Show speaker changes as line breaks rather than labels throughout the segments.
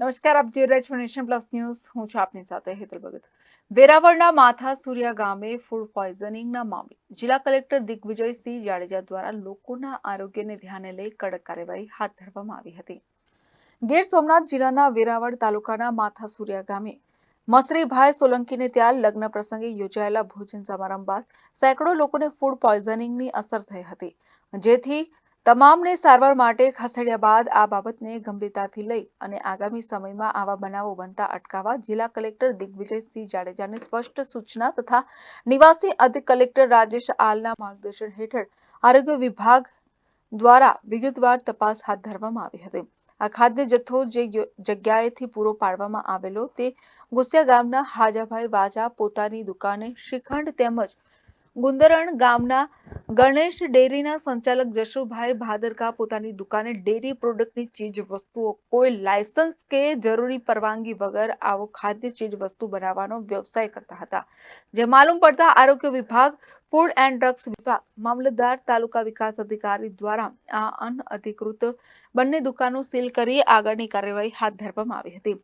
નમસ્કાર, આપ જોઈ રહ્યા છો નેશન પ્લસ ન્યૂઝ. હું છું આપની સાથે હેતલ ભગત. વેરાવળના માથા સૂર્યા ગામે ફૂડ પોઈઝનિંગના મામલે જિલ્લા કલેક્ટર દિગ્વિજયસિંહ જાડેજા દ્વારા લોકોના આરોગ્યને ધ્યાને લઈ કડક કાર્યવાહી હાથ ધરવામાં આવી હતી. ગીર સોમનાથ જિલ્લાના વેરાવળ તાલુકાના માથા સૂર્યા ગામે મસરીભાઈ સોલંકીને ત્યાં લગ્ન પ્રસંગે યોજાયેલા ભોજન સમારંભ બાદ સેંકડો લોકોને ફૂડ પોઈઝનિંગની અસર થઈ હતી. જેથી તમામને સારવાર માટે ખસેડ્યા બાદ આ બાબતને ગંભીરતાથી લઈ અને આગામી સમયમાં આવા બનાવો બનતા અટકાવવા જિલ્લા કલેક્ટર દિગ્વિજયસિંહ જાડેજાને સ્પષ્ટ સૂચના તથા નિવાસી અધિક કલેક્ટર રાજેશ આલના માર્ગદર્શન હેઠળ આરોગ્ય વિભાગ દ્વારા વિગતવાર તપાસ હાથ ધરવામાં આવી હતી. આ ખાદ્ય જથ્થો જે જગ્યાએથી પૂરો પાડવામાં આવેલો તે ગુસિયા ગામના હાજાભાઈ વાજા પોતાની દુકાને શ્રીખંડ તેમજ ગુંદરણ ગામના ગણેશ ડેરીના સંચાલક જશુભાઈ ભાદરકા પોતાની દુકાને ડેરી પ્રોડક્ટની ચીજ વસ્તુઓ, કોઈ લાયસન્સ કે જરૂરી પરવાનગી વગર આવો ખાદ્ય ચીજ વસ્તુ બનાવવાનો વ્યવસાય કરતા હતા. જે માલુમ પડતા આરોગ્ય વિભાગ, ફૂડ એન્ડ ડ્રગ્સ વિભાગ, મામલતદાર, તાલુકા વિકાસ અધિકારી દ્વારા આ અનઅધિકૃત બંને દુકાનો સીલ કરી આગળની કાર્યવાહી હાથ ધરવામાં આવી હતી.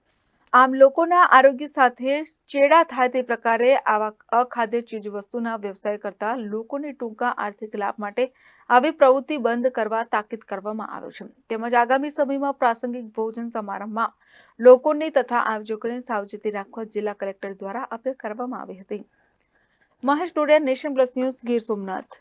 આમ લોકોના આરોગ્ય સાથે ચેડા થાય તે પ્રકારે આવા અખાદ્ય ચીજવસ્તુના વ્યવસાય કરતા લોકોને ટૂંકા આર્થિક લાભ માટે આવી પ્રવૃત્તિ બંધ કરવા તાકીદ કરવામાં આવે છે. તેમજ આગામી સમયમાં પ્રાસંગિક ભોજન સમારંભમાં લોકોને તથા આયોજકોને સાવચેતી રાખવા જિલ્લા કલેક્ટર દ્વારા અપીલ કરવામાં આવી હતી. Mahesh Todiya Nation Plus News Gir Somnath.